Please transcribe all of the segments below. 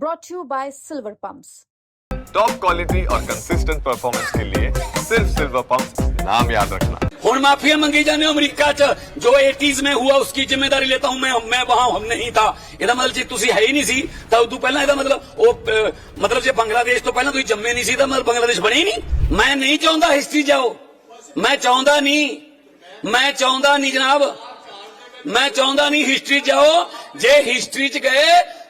Brought you by silver pumps top quality और consistent performance के लिए सिर्फ़ सिल्वर पंप्स नाम याद रखना। हूँ माफिया मंगी जाने अमरीका च जो एटीज में हुआ उसकी ज़िम्मेदारी लेता हूँ मैं मैं वहाँ हम नहीं था। एदा मतलब जी तुसी है ही नहीं सी। तो उदू पहला एदा मतलब ओ मतलब जे बांग्लादेश तो पहला कोई जम्मे नहीं सी मतलब बांग्लादेश बने ही नहीं। मैं नहीं चाहता हिस्ट्री जाओ। मैं चाहता नहीं मैं चाहता नहीं जनाब। मैं चाहता नहीं हिस्ट्री जाओ। जे हिस्ट्री च गए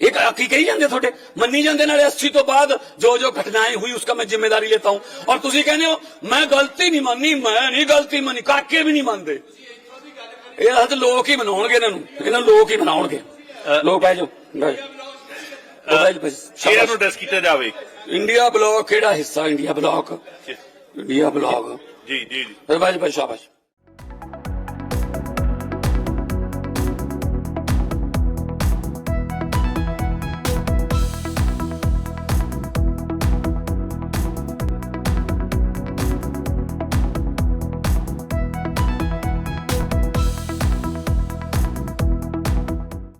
ਇਹ ਕੀ ਕਹੀ ਜਾਂਦੇ ਤੁਹਾਡੇ? ਮੰਨੀ ਜਾਂਦੇ ਨਾਲੇ 80 ਤੋਂ ਬਾਅਦ ਜੋ ਜੋ ਘਟਨਾएं हुई उसका मैं जिम्मेदारी लेता हूं और ਤੁਸੀਂ ਕਹਿੰਦੇ ਹੋ ਮੈਂ ਗਲਤੀ ਨਹੀਂ ਮੰਨੀ ਮੈਂ ਨਹੀਂ ਗਲਤੀ ਮੰਨੀ ਕਾਕੇ ਵੀ ਨਹੀਂ ਮੰਨਦੇ। ਇਹ ਹੱਥ ਲੋਕ ਹੀ ਬਣਾਉਣਗੇ ਇਹਨਾਂ ਨੂੰ। ਇਹਨਾਂ ਲੋਕ ਹੀ ਬਣਾਉਣਗੇ ਲੋਕ ਬਹਿ ਜਾਓ ਸ਼ੇਅਰ ਨੂੰ ਡਿਸਕ ਕੀਤਾ ਜਾਵੇ। ਇੰਡੀਆ ਬਲਾਕ ਕਿਹੜਾ ਹਿੱਸਾ? India bloc. India bloc. ਜੀ ਜੀ ਜੀ। ਭਾਈ ਭਾਈ ਸ਼ਾਬਾਸ਼।